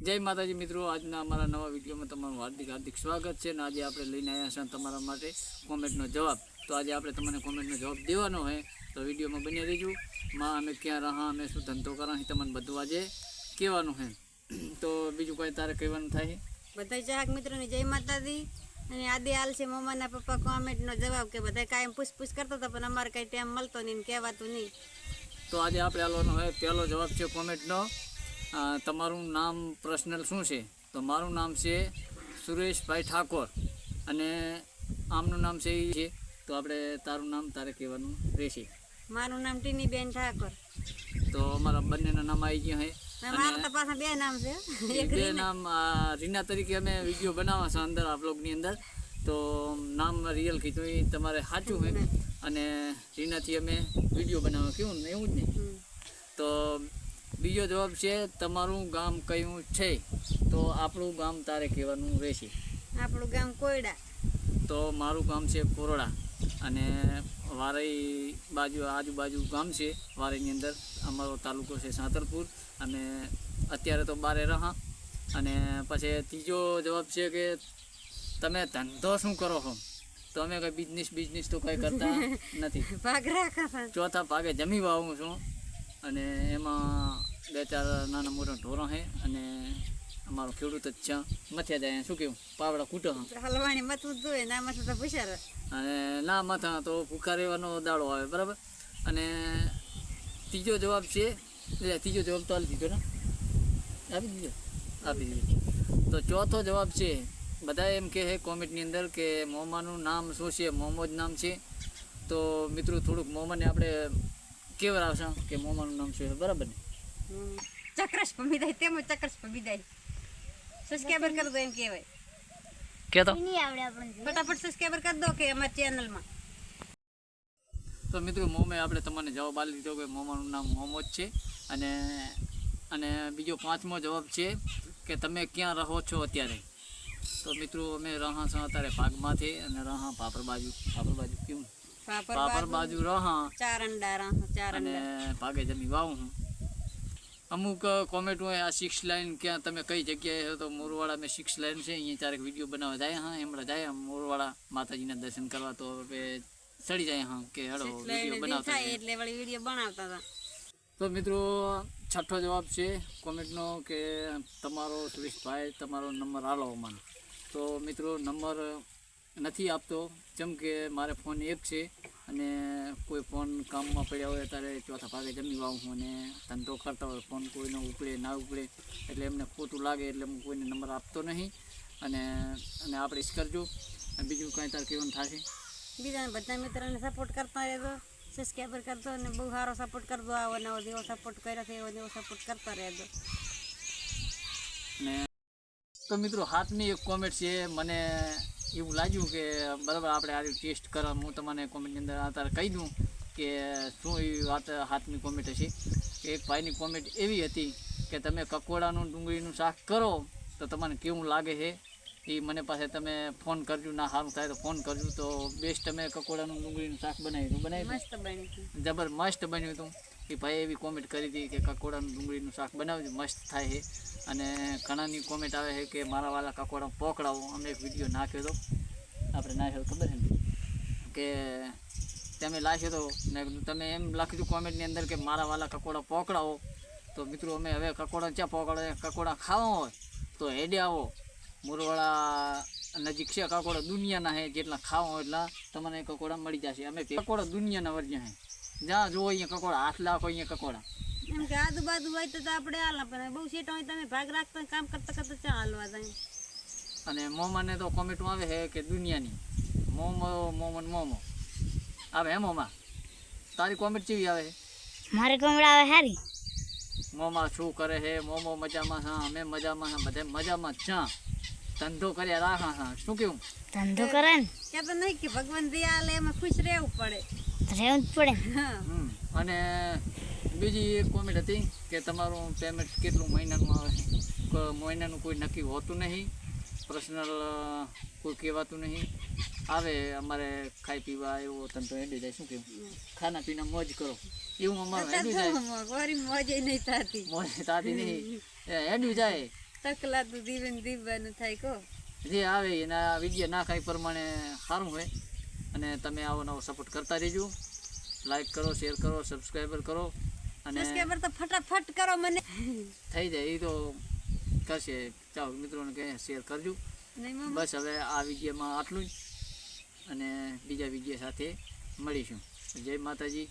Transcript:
જય માતાજી મિત્રો આજના અમારા નવા વિડીયોમાં તમારું હાર્દિક હાર્દિક સ્વાગત છે અને આજે આપણે લઈને આવ્યા છીએ તમારા માટે કોમેન્ટનો જવાબ. તો આજે આપણે તમને કોમેન્ટનો જવાબ દેવાનો હોય તો વિડીયોમાં બની રહેજો. માં અમે ક્યાં રહા અમે શું ધંધો કરા તમને બધું આજે કહેવાનું છે. તો બીજું કંઈ તારે કહેવાનું થાય? બધા ચાહક મિત્રોને જય માતાજી. અને આદિ હાલ છે મમ્માના પપ્પા કોમેન્ટનો જવાબ કે બધા કાંઈ પૂછપૂછ કરતા હતા પણ અમારે કાંઈ ટાઈમ મળતો નહીં કહેવાતું નહીં. તો આજે આપણે આલવાનો હોય પહેલો જવાબ છે કોમેન્ટનો. તમારું નામ પર્સનલ શું છે? તો મારું નામ છે સુરેશભાઈ ઠાકોર અને આમનું નામ છે એ છે. તો આપણે તારું નામ તારે કહેવાનું રહેશે. મારું નામ ટીનીબેન ઠાકોર. તો અમારા બંનેના નામ આવી ગયા પાછા બે નામ છે. બે નામ રીના તરીકે અમે વીડિયો બનાવવા છે અંદર આ બ્લોગની અંદર. તો નામ રિયલ કીધું એ તમારે સાચું હોય અને રીનાથી અમે વીડિયો બનાવવા કેવું ને એવું જ નહીં તો બીજો જવાબ છે તમારું ગામ કયું છે? તો આપણું ગામ તારે કહેવાનું રહેશે. આપણું ગામ કોયડા. તો મારું ગામ છે કોરોડા અને વારઈ બાજુ આજુબાજુ ગામ છે. વારઈની અંદર અમારો તાલુકો છે સાંતરપુર અને અત્યારે તો બારે રહા. અને પછી ત્રીજો જવાબ છે કે તમે ધંધો શું કરો છો? તો અમે કંઈ બિઝનેસ બિઝનેસ તો કંઈ કરતા નથી. ભાગ ચોથા ભાગે જમી વાવું છું અને એમાં બે ચાર નાના મોટા ઢોરો છે અને અમારો ખેડૂત જ છે. મથ્યા જાય શું કેવું પાવડા કૂટો હલવાણી મથવું જ જોઈએ ના મથું તો ભૂસાર અને ના મથા તો ભૂખા રહેવાનો દાડો આવે બરાબર? અને ત્રીજો જવાબ છે એટલે ત્રીજો જવાબ તો આપી દીધો ને. આપી દીધો? આપી દીધો. તો ચોથો જવાબ છે બધા એમ કહે છે કોમેન્ટની અંદર કે મોમાનું નામ શું છે? મોમોજ નામ છે. તો મિત્રો થોડુંક મોમાને આપણે કેવડાવશે કે મોમાનું નામ શું છે? બરાબર ને? ચક્રશ પમીદાય તેમ ચક્રશ પમીદાય સબસ્ક્રાઇબર કરી દો એમ કહેવાય. કે તો ફટાફટ સબસ્ક્રાઇબર કરી દો કે અમારી ચેનલમાં તો મિત્રો મોમે આપણે તમને જવાબ આપી દીધો કે મોમાનું નામ મોમોજ છે. અને અને બીજો પાંચમો જવાબ છે કે તમે ક્યાં રહો છો અત્યારે? તો મિત્રો અમે રહા છો અત્યારે ભાગમાંથી અને રહા પાપર બાજુ. પાપર બાજુ કેવું? પાપર પાપર બાજુ રહા. ચાર અંડા રા ચાર અને પાગે ભાગે જમી વાવું હું. અમુક કોમેન્ટ હોય આ સિક્સ લાઈન ક્યાં તમે કઈ જગ્યાએ તો મોરવાડા મેં સિક્સ લાઈન છે અહીંયા ચારેક વીડિયો બનાવવા જાય હા એમણે જાય મોરવાડા માતાજીના દર્શન કરવા તો ચડી જાય હા કે હળો વીડિયો બનાવતા એટલે વળી વીડિયો બનાવતા હતા. તો મિત્રો છઠ્ઠો જવાબ છે કોમેન્ટનો કે તમારો સુરેશભાઈ તમારો નંબર આલો મને તો મિત્રો નંબર નથી આપતો જેમ કે મારે ફોન એક છે. અને કોઈ ફોન કામમાં પડ્યા હોય ત્યારે ચોથા ભાગે જમી વાવું હું અને ધંધો કરતા હોય ફોન કોઈનો ઉપડે ના ઉપડે એટલે એમને ખોટું લાગે એટલે હું કોઈને નંબર આપતો નહીં. અને અને આપણે જ કરજો. અને બીજું કાંઈ તાર કેવું થશે? બીજા બધા મિત્રોને સપોર્ટ કરતા રહેજો સબસ્ક્રાઈબર કરતો અને બહુ સારો સપોર્ટ કરતો આવો નવો જેવો સપોર્ટ કર્યો છે એવો જેવો સપોર્ટ કરતા રહેજો. ને તો મિત્રો હાથની એક કોમેન્ટ છે મને એવું લાગ્યું કે બરાબર આપણે આ ટેસ્ટ કરવા હું તમને કોમેન્ટની અંદર અત્યારે કહી દઉં કે શું એવી વાત હાથની કોમેન્ટ હશે. કે એક ભાઈની કોમેન્ટ એવી હતી કે તમે કકોડાનું ડુંગળીનું શાક કરો તો તમને કેવું લાગે છે? એ મને પાસે તમે ફોન કરજો ના સારું થાય તો ફોન કરજો. તો બેસ્ટ તમે કકોડાનું ડુંગળીનું શાક બનાવ્યું હતું બનાવ્યું મસ્ત બની છે જબરમસ્ત બન્યું હતું. એ ભાઈએ એવી કોમેન્ટ કરી હતી કે કકોડાનું ડુંગળીનું શાક બનાવજો, મસ્ત થાય છે. અને ઘણાની કોમેન્ટ આવે છે કે મારા વાલા કકોડા પોકડાવો અમે એક વીડિયો નાખ્યો હતો. આપણે નાખ્યો ખબર છે કે તમે લાખ્યો હતો. ને તમે એમ લખ્યું કોમેન્ટની અંદર કે મારા વાલા કકોડા પોકડાવો તો મિત્રો, અમે હવે કકોડા ક્યાં પોકડા કકોડા ખાવા હોય તો હેડે આવો. મોરવાળા નજીક છે કકોડા દુનિયાના છે, જેટલા ખાવા હોય એટલા તમને કકોડા મળી જશે. અમે કકોડા દુનિયાના વર્જ્યા છે. જ્યાં જો અહીંયા કકોડા હાથ લાખો અહીંયા કકોડા. એમ કે આજુબાજુ હોય તો આપણે હાલા પણ બહુ સેટ હોય તમે ભાગ રાખતા કામ કરતા કરતા ચા હાલવા જાય. અને મોમાને તો કોમેન્ટમાં આવે છે કે દુનિયાની. મોમો મોમન મોમો. આવે હે મોમા? તારી કોમેન્ટ કેવી આવે? છે મારે કોમેન્ટ આવે હારી. મોમા શું કરે છે? મોમો મજામાં હા અમે મજામાં હા બધે મજામાં જ છા. ધંધો કર્યા રાખા હા શું કેવું? ધંધો કરે ને? કે તો નહીં કે ભગવાન દયા લે એમાં ખુશ રહેવું પડે. રહેવું જ પડે. અને બીજી એક કોમેન્ટ હતી કે તમારું પેમેન્ટ કેટલું મહિનાનું આવે? મહિનાનું કોઈ નક્કી હોતું નહીં? પર્સનલ કોઈ કહેવાતું નહીં? આવે અમારે ખાઈ પીવા એવો ધંધો એડી જાય શું કેવું? ખાના પીના મોજ કરો. એવું અમારું એડી જાય મોજ નહીં થતી. મોજ તાતી નહીં. એ હેડ્યું જાય તકલા તો દીવાનું થાય કો જે આવે એના વીડિયો ના કાંઈ પ્રમાણે સારું હોય. અને તમે આવો નવો સપોર્ટ કરતા રહેજો. લાઈક કરો શેર કરો સબસ્ક્રાઈબર કરો. અને સબસ્ક્રાઈબર તો ફટાફટ કરો મને. થઈ જાય એ તો કરશે ચાલો મિત્રોને કહે શેર કરજો. બસ હવે આ વિડીયોમાં આટલું જ. અને બીજા વીડિયો સાથે મળીશું. જય માતાજી.